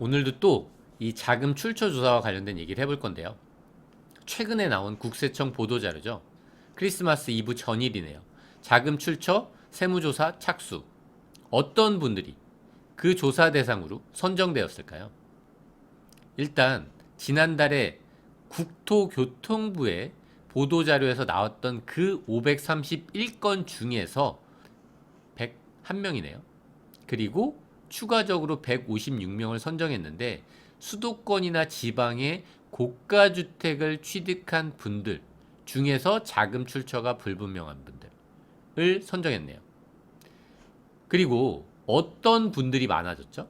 오늘도 또 이 자금 출처 조사와 관련된 얘기를 해볼 건데요. 최근에 나온 국세청 보도 자료죠. 크리스마스 이브 전일이네요. 자금 출처 세무조사 착수. 어떤 분들이 그 조사 대상으로 선정되었을까요? 일단 지난달에 국토교통부의 보도 자료에서 나왔던 그 531건 중에서 101명이네요. 그리고 추가적으로 156명을 선정했는데 수도권이나 지방의 고가 주택을 취득한 분들 중에서 자금 출처가 불분명한 분들을 선정했네요. 그리고 어떤 분들이 많아졌죠?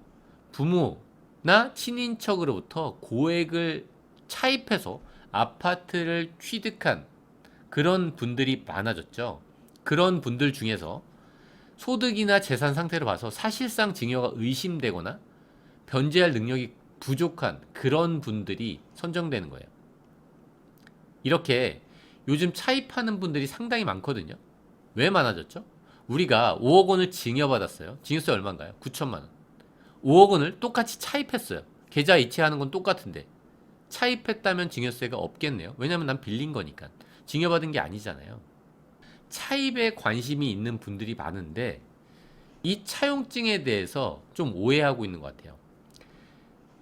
부모나 친인척으로부터 고액을 차입해서 아파트를 취득한 그런 분들이 많아졌죠. 그런 분들 중에서 소득이나 재산 상태를 봐서 사실상 증여가 의심되거나 변제할 능력이 부족한 그런 분들이 선정되는 거예요. 이렇게 요즘 차입하는 분들이 상당히 많거든요. 왜 많아졌죠? 우리가 5억 원을 증여받았어요. 증여세 얼마인가요? 9천만 원. 5억 원을 똑같이 차입했어요. 계좌 이체하는 건 똑같은데 차입했다면 증여세가 없겠네요. 왜냐면 난 빌린 거니까. 증여받은 게 아니잖아요. 차입에 관심이 있는 분들이 많은데 이 차용증에 대해서 좀 오해하고 있는 것 같아요.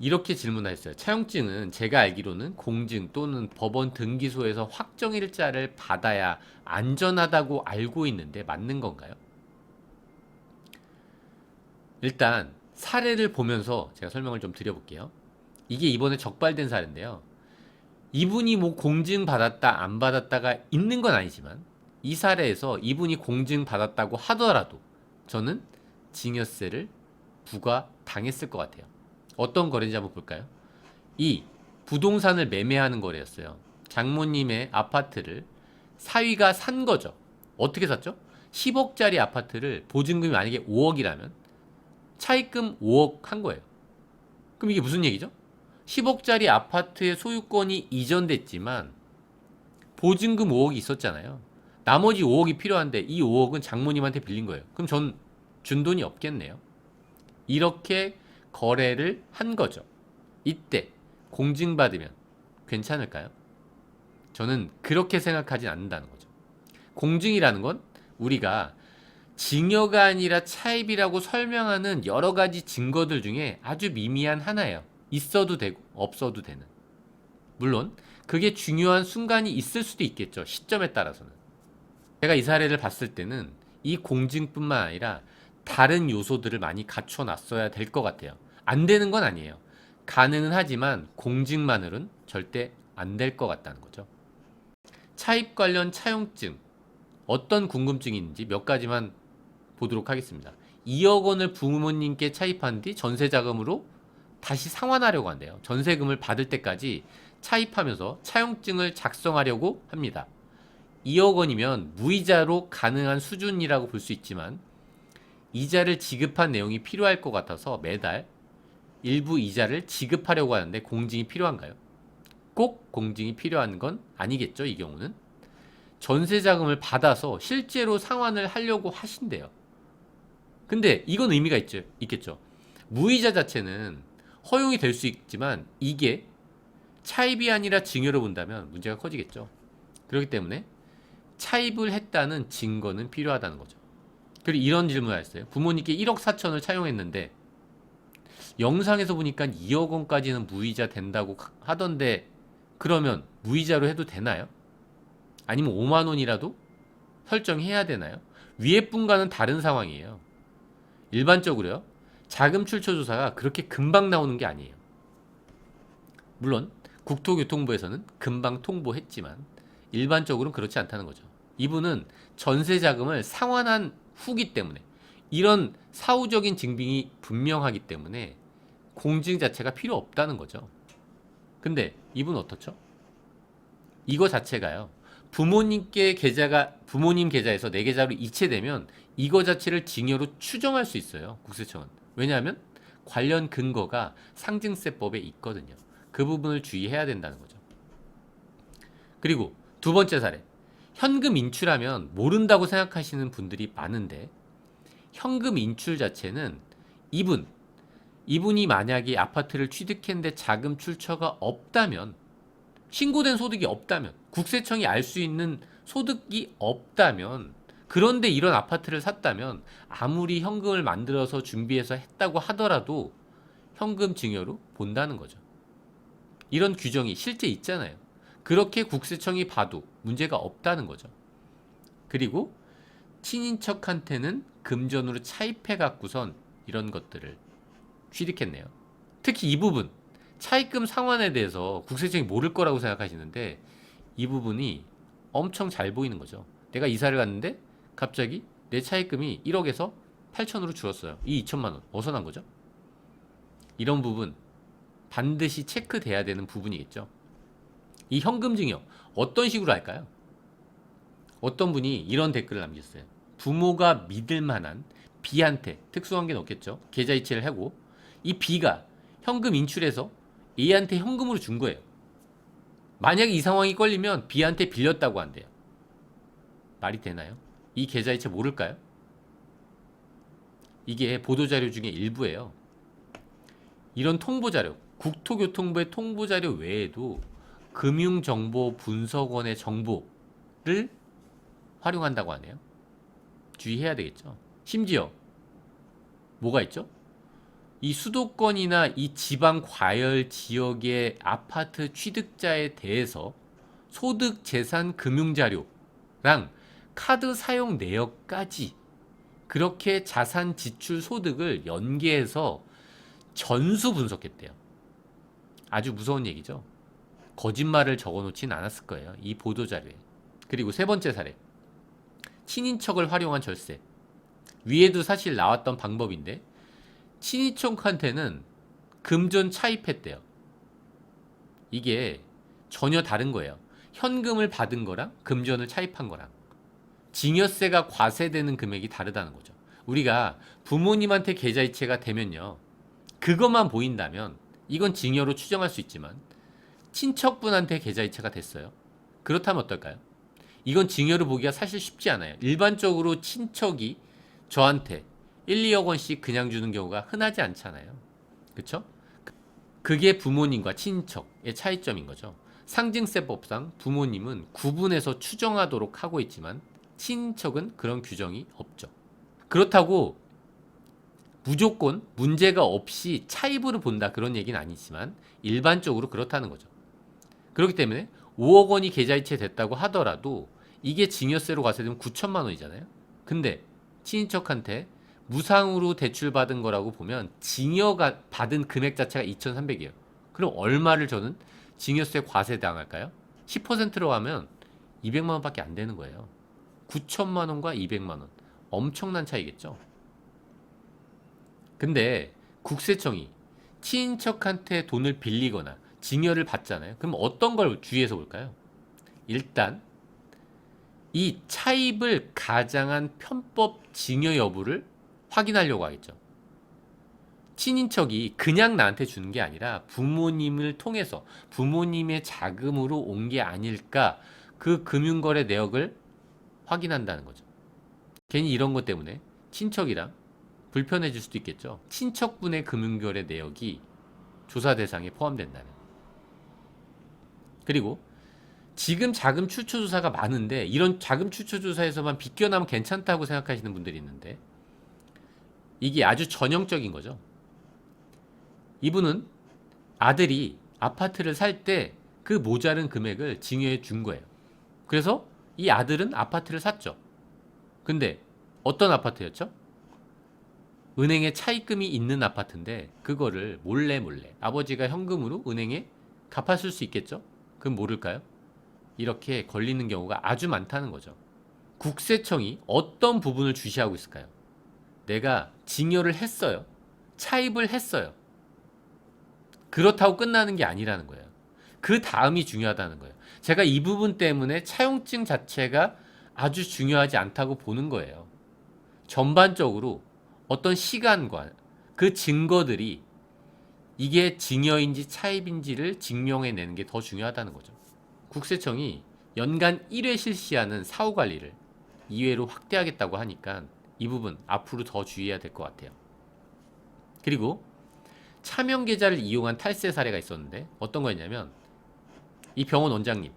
이렇게 질문하셨어요. 차용증은 제가 알기로는 공증 또는 법원 등기소에서 확정일자를 받아야 안전하다고 알고 있는데 맞는 건가요? 일단 사례를 보면서 제가 설명을 좀 드려볼게요. 이게 이번에 적발된 사례인데요. 이분이 뭐 공증 받았다 안 받았다가 있는 건 아니지만 이 사례에서 이분이 공증 받았다고 하더라도 저는 증여세를 부과 당했을 것 같아요. 어떤 거래인지 한번 볼까요? 이 부동산을 매매하는 거래였어요. 장모님의 아파트를 사위가 산 거죠. 어떻게 샀죠? 10억짜리 아파트를 보증금이 만약에 5억이라면 차입금 5억 한 거예요. 그럼 이게 무슨 얘기죠? 10억짜리 아파트의 소유권이 이전됐지만 보증금 5억이 있었잖아요. 나머지 5억이 필요한데 이 5억은 장모님한테 빌린 거예요. 그럼 전 준 돈이 없겠네요. 이렇게 거래를 한 거죠. 이때 공증받으면 괜찮을까요? 저는 그렇게 생각하진 않는다는 거죠. 공증이라는 건 우리가 증여가 아니라 차입이라고 설명하는 여러 가지 증거들 중에 아주 미미한 하나예요. 있어도 되고 없어도 되는. 물론 그게 중요한 순간이 있을 수도 있겠죠. 시점에 따라서는. 제가 이 사례를 봤을 때는 이 공증뿐만 아니라 다른 요소들을 많이 갖춰 놨어야 될 것 같아요. 안 되는 건 아니에요. 가능은 하지만 공증만으로는 절대 안 될 것 같다는 거죠. 차입 관련 차용증 어떤 궁금증이 있는지 몇 가지만 보도록 하겠습니다. 2억 원을 부모님께 차입한 뒤 전세 자금으로 다시 상환하려고 한대요. 전세금을 받을 때까지 차입하면서 차용증을 작성하려고 합니다. 2억 원이면 무이자로 가능한 수준이라고 볼 수 있지만 이자를 지급한 내용이 필요할 것 같아서 매달 일부 이자를 지급하려고 하는데 공증이 필요한가요? 꼭 공증이 필요한 건 아니겠죠, 이 경우는. 전세 자금을 받아서 실제로 상환을 하려고 하신대요. 근데 이건 의미가 있죠, 있겠죠. 무이자 자체는 허용이 될 수 있지만 이게 차입이 아니라 증여로 본다면 문제가 커지겠죠. 그렇기 때문에 차입을 했다는 증거는 필요하다는 거죠. 그리고 이런 질문을 했어요. 부모님께 1억 4천을 차용했는데 영상에서 보니까 2억 원까지는 무이자 된다고 하던데 그러면 무이자로 해도 되나요? 아니면 5만 원이라도 설정해야 되나요? 위에 분과는 다른 상황이에요. 일반적으로요. 자금 출처 조사가 그렇게 금방 나오는 게 아니에요. 물론 국토교통부에서는 금방 통보했지만 일반적으로는 그렇지 않다는 거죠. 이분은 전세 자금을 상환한 후기 때문에 이런 사후적인 증빙이 분명하기 때문에 공증 자체가 필요 없다는 거죠. 근데 이분 어떻죠? 이거 자체가요. 부모님께 계좌가 부모님 계좌에서 내 계좌로 이체되면 이거 자체를 증여로 추정할 수 있어요. 국세청은. 왜냐하면 관련 근거가 상증세법에 있거든요. 그 부분을 주의해야 된다는 거죠. 그리고 두 번째 사례. 현금 인출하면 모른다고 생각하시는 분들이 많은데 현금 인출 자체는 이분 이분이 만약에 아파트를 취득했는데 자금 출처가 없다면 신고된 소득이 없다면 국세청이 알 수 있는 소득이 없다면 그런데 이런 아파트를 샀다면 아무리 현금을 만들어서 준비해서 했다고 하더라도 현금 증여로 본다는 거죠. 이런 규정이 실제 있잖아요. 그렇게 국세청이 봐도 문제가 없다는 거죠. 그리고 친인척한테는 금전으로 차입해 갖고선 이런 것들을 취득했네요. 특히 이 부분 차입금 상환에 대해서 국세청이 모를 거라고 생각하시는데 이 부분이 엄청 잘 보이는 거죠. 내가 이사를 갔는데 갑자기 내 차입금이 1억에서 8천으로 줄었어요. 이 2천만 원난 거죠? 이런 부분 반드시 체크돼야 되는 부분이겠죠. 이 현금 증여 어떤 식으로 할까요? 어떤 분이 이런 댓글을 남겼어요. 부모가 믿을 만한 B한테 특수한 게 없겠죠. 계좌 이체를 하고 이 B가 현금 인출해서 A한테 현금으로 준 거예요. 만약에 이 상황이 걸리면 B한테 빌렸다고 한대요. 말이 되나요? 이 계좌 이체 모를까요? 이게 보도자료 중에 일부예요. 이런 통보자료, 국토교통부의 통보자료 외에도 금융정보분석원의 정보를 활용한다고 하네요. 주의해야 되겠죠. 심지어 뭐가 있죠? 이 수도권이나 이 지방 과열 지역의 아파트 취득자에 대해서 소득 재산 금융 자료랑 카드 사용 내역까지 그렇게 자산 지출 소득을 연계해서 전수 분석했대요. 아주 무서운 얘기죠. 거짓말을 적어 놓진 않았을 거예요. 이 보도 자료에. 그리고 세 번째 사례. 친인척을 활용한 절세. 위에도 사실 나왔던 방법인데 친인척한테는 금전 차입했대요. 이게 전혀 다른 거예요. 현금을 받은 거랑 금전을 차입한 거랑 증여세가 과세되는 금액이 다르다는 거죠. 우리가 부모님한테 계좌이체가 되면요. 그것만 보인다면 이건 증여로 추정할 수 있지만 친척분한테 계좌이체가 됐어요. 그렇다면 어떨까요? 이건 증여로 보기가 사실 쉽지 않아요. 일반적으로 친척이 저한테 1, 2억 원씩 그냥 주는 경우가 흔하지 않잖아요. 그쵸? 그게 부모님과 친척의 차이점인 거죠. 상징세법상 부모님은 구분해서 추정하도록 하고 있지만 친척은 그런 규정이 없죠. 그렇다고 무조건 문제가 없이 차입으로 본다 그런 얘기는 아니지만 일반적으로 그렇다는 거죠. 그렇기 때문에 5억 원이 계좌이체 됐다고 하더라도 이게 증여세로 과세되면 9천만 원이잖아요. 근데 친인척한테 무상으로 대출받은 거라고 보면 증여가 받은 금액 자체가 2,300이에요. 그럼 얼마를 저는 증여세 과세 당할까요? 10%로 하면 200만 원밖에 안 되는 거예요. 9천만 원과 200만 원. 엄청난 차이겠죠. 근데 국세청이 친인척한테 돈을 빌리거나 증여를 받잖아요. 그럼 어떤 걸 주의해서 볼까요? 일단 이 차입을 가장한 편법 증여 여부를 확인하려고 하겠죠. 친인척이 그냥 나한테 주는 게 아니라 부모님을 통해서 부모님의 자금으로 온 게 아닐까 그 금융거래 내역을 확인한다는 거죠. 괜히 이런 것 때문에 친척이랑 불편해질 수도 있겠죠. 친척분의 금융거래 내역이 조사 대상에 포함된다면. 그리고 지금 자금 출처 조사가 많은데 이런 자금 출처 조사에서만 비껴나면 괜찮다고 생각하시는 분들이 있는데 이게 아주 전형적인 거죠. 이분은 아들이 아파트를 살 때 그 모자른 금액을 증여해 준 거예요. 그래서 이 아들은 아파트를 샀죠. 근데 어떤 아파트였죠? 은행에 차입금이 있는 아파트인데 그거를 몰래 몰래 아버지가 현금으로 은행에 갚았을 수 있겠죠? 그럼 모를까요? 이렇게 걸리는 경우가 아주 많다는 거죠. 국세청이 어떤 부분을 주시하고 있을까요? 내가 증여를 했어요. 차입을 했어요. 그렇다고 끝나는 게 아니라는 거예요. 그 다음이 중요하다는 거예요. 제가 이 부분 때문에 차용증 자체가 아주 중요하지 않다고 보는 거예요. 전반적으로 어떤 시간과 그 증거들이 이게 증여인지 차입인지를 증명해내는 게 더 중요하다는 거죠. 국세청이 연간 1회 실시하는 사후 관리를 2회로 확대하겠다고 하니까 이 부분 앞으로 더 주의해야 될 것 같아요. 그리고 차명 계좌를 이용한 탈세 사례가 있었는데 어떤 거였냐면 이 병원 원장님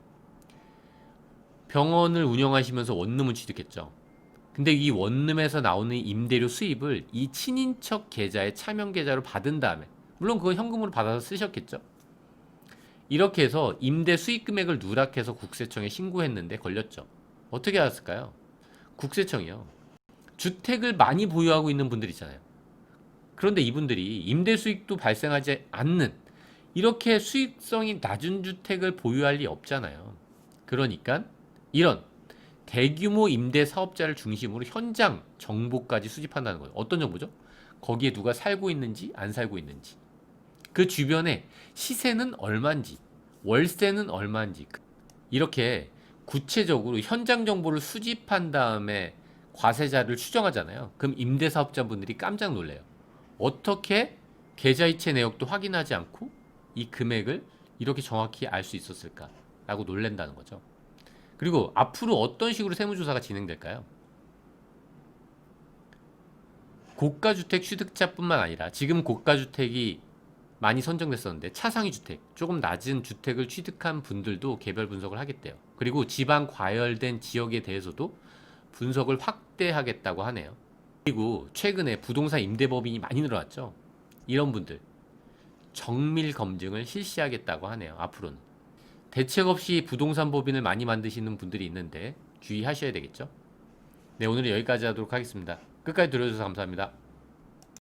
병원을 운영하시면서 원룸을 취득했죠. 근데 이 원룸에서 나오는 임대료 수입을 이 친인척 계좌에 차명 계좌로 받은 다음에 물론 그건 현금으로 받아서 쓰셨겠죠. 이렇게 해서 임대 수익 금액을 누락해서 국세청에 신고했는데 걸렸죠. 어떻게 알았을까요? 국세청이요. 주택을 많이 보유하고 있는 분들 있잖아요. 그런데 이분들이 임대 수익도 발생하지 않는 이렇게 수익성이 낮은 주택을 보유할 리 없잖아요. 그러니까 이런 대규모 임대 사업자를 중심으로 현장 정보까지 수집한다는 거예요. 어떤 정보죠? 거기에 누가 살고 있는지 안 살고 있는지 그 주변에 시세는 얼마인지 월세는 얼마인지 이렇게 구체적으로 현장 정보를 수집한 다음에 과세자를 추정하잖아요. 그럼 임대 사업자분들이 깜짝 놀래요. 어떻게 계좌이체 내역도 확인하지 않고 이 금액을 이렇게 정확히 알 수 있었을까라고 놀란다는 거죠. 그리고 앞으로 어떤 식으로 세무조사가 진행될까요? 고가주택 취득자뿐만 아니라 지금 고가주택이 많이 선정됐었는데 차상위 주택, 조금 낮은 주택을 취득한 분들도 개별 분석을 하겠대요. 그리고 지방 과열된 지역에 대해서도 분석을 확대하겠다고 하네요. 그리고 최근에 부동산 임대법인이 많이 늘어났죠. 이런 분들 정밀 검증을 실시하겠다고 하네요. 앞으로는 대책 없이 부동산 법인을 많이 만드시는 분들이 있는데 주의하셔야 되겠죠. 네, 오늘은 여기까지 하도록 하겠습니다. 끝까지 들어주셔서 감사합니다.